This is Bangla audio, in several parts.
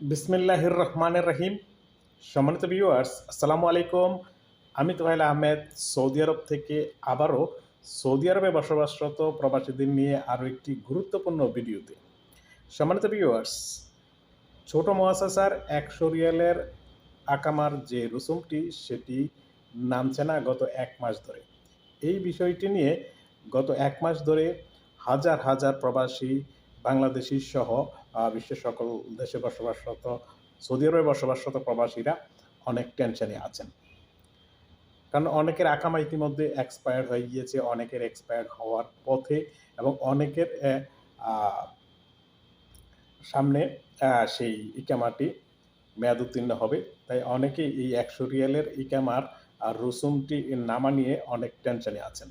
বিসমিল্লাহির রহমানের রহিম। সম্মানিত ভিউয়ার্স আসসালামু আলাইকুম। আমি তোহাইল আহমেদ, সৌদি আরব থেকে আবারও সৌদি আরবে বসবাসরত প্রবাসীদের নিয়ে আরও একটি গুরুত্বপূর্ণ ভিডিওতে। সম্মানিত ভিউয়ার্স ছোট মহাসাসার একশো রিয়ালের আকামার যে রসুমটি, সেটি নামছে না গত এক মাস ধরে। এই বিষয়টি নিয়ে গত এক মাস ধরে হাজার হাজার প্রবাসী বাংলাদেশি সহ বিশ্বের সকল দেশে বসবাসরত, সৌদি আরবে বসবাসরত প্রবাসীরা অনেক টেনশনে আছেন। কারণ অনেকের আকামা ইতিমধ্যে এক্সপায়ার হয়ে গিয়েছে, অনেকের এক্সপায়ার হওয়ার পথে এবং অনেকের সামনে সেই ইকামাটি মেয়াদ উত্তীর্ণ হবে। তাই অনেকেই এই একশো রিয়ালের ইকামার আর রসুমটি নামা নিয়ে অনেক টেনশনে আছেন।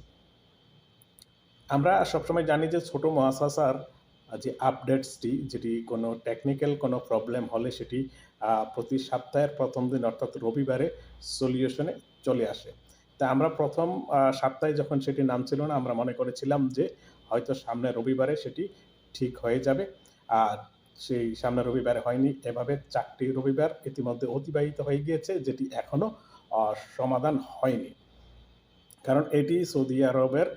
আমরা সবসময় জানি যে ছোট মহাসাসার যে আপডেটসটি যেটি কোনো টেকনিক্যাল কোনো প্রবলেম হলে সেটি প্রতি সপ্তাহের প্রথম দিন অর্থাৎ রবিবারে সলিউশনে চলে আসে। তা আমরা প্রথম সপ্তাহে যখন সেটি নামছিল না, আমরা মনে করেছিলাম যে হয়তো সামনে রবিবারে সেটি ঠিক হয়ে যাবে। আর সেই সামনে রবিবারে হয়নি। এভাবে চারটি রবিবার ইতিমধ্যে অতিবাহিত হয়ে গিয়েছে, যেটি এখনও সমাধান হয়নি। কারণ এটি সৌদি আরবের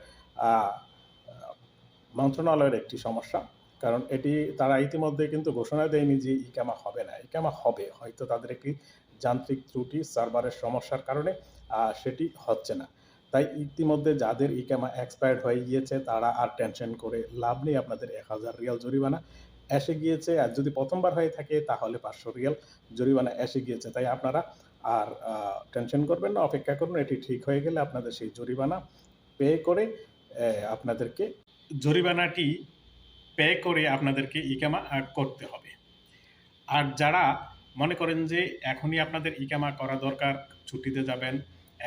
মন্ত্রণালয়ের একটি সমস্যা। কারণ এটি তারা ইতিমধ্যে কিন্তু ঘোষণা দেয়নি যে ইকামা হবে না। ইকামা হবে, হয়তো তাদের একটি যান্ত্রিক ত্রুটি, সার্ভারের সমস্যার কারণে সেটি হচ্ছে না। তাই ইতিমধ্যে যাদের ইকামা এক্সপায়ার্ড হয়ে গিয়েছে, তারা আর টেনশন করে লাভ নেই। আপনাদের এক হাজার রিয়াল জরিমানা এসে গিয়েছে। আর যদি প্রথমবার হয়ে থাকে, তাহলে পাঁচশো রিয়াল জরিমানা এসে গিয়েছে। তাই আপনারা আর টেনশন করবেন না, অপেক্ষা করুন, এটি ঠিক হয়ে গেলে আপনাদের সেই জরিমানা পে করে আপনাদেরকে জরিমানাটি পে করে আপনাদেরকে ইকামা করতে হবে। আর যারা মনে করেন যে এখনই আপনাদের ইকামা করা দরকার, ছুটিতে যাবেন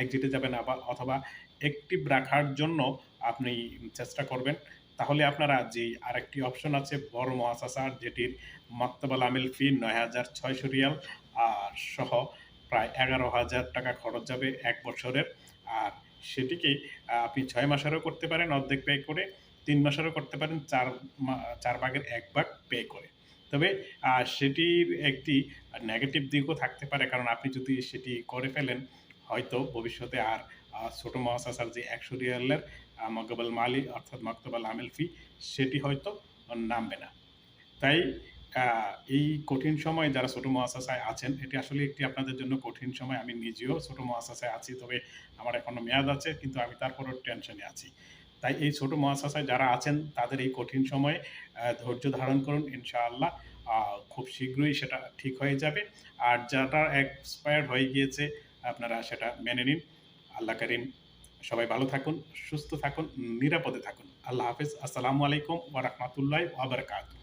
একজিটে যাবেন আবার অথবা অ্যাক্টিভ রাখার জন্য আপনি চেষ্টা করবেন, তাহলে আপনারা যে আরেকটি অপশন আছে, বড় মহাসাসার যেটির মক্তবাল আমিল ফি নয় হাজার ছয়শো রিয়াল, আর সহ প্রায় এগারো হাজার টাকা খরচ যাবে এক বছরের। আর সেটিকে আপনি ছয় মাসেরও করতে পারেন, অর্ধেক পে করে। তিন মাসেরও করতে পারেন, চার চার ভাগের এক ভাগ পে করে। তবে সেটির একটি নেগেটিভ দিকও থাকতে পারে, কারণ আপনি যদি সেটি করে ফেলেন, হয়তো ভবিষ্যতে আর ছোট মহাসাসার যে একশো রিয়ালের মকবল মালি অর্থাৎ মক্তবাল আমেল ফি, সেটি হয়তো নামবে না। তাই এই কঠিন সময় যারা ছোট মহাশাসায় আছেন, এটি আসলে একটি আপনাদের জন্য কঠিন সময়, আমি নিজেও ছোট মহাশাসায় আছি, তবে আমার এখনও মেয়াদ আছে, কিন্তু আমি তারপরও টেনশনে আছি। তাই এই ছোট মহাশাসায় যারা আছেন, তাদের এই কঠিন সময়ে ধৈর্য ধারণ করুন ইনশাআল্লাহ। খুব শীঘ্রই সেটা ঠিক হয়ে যাবে। আর যারা এক্সপায়ার্ড হয়ে গিয়েছে, আপনারা সেটা মেনে নিন। আল্লাহ করিম, সবাই ভালো থাকুন, সুস্থ থাকুন, নিরাপদে থাকুন। আল্লাহ হাফিজ। আসসালামু আলাইকুম ওয়া রাহমাতুল্লাহি ওয়া বারাকাতুহু।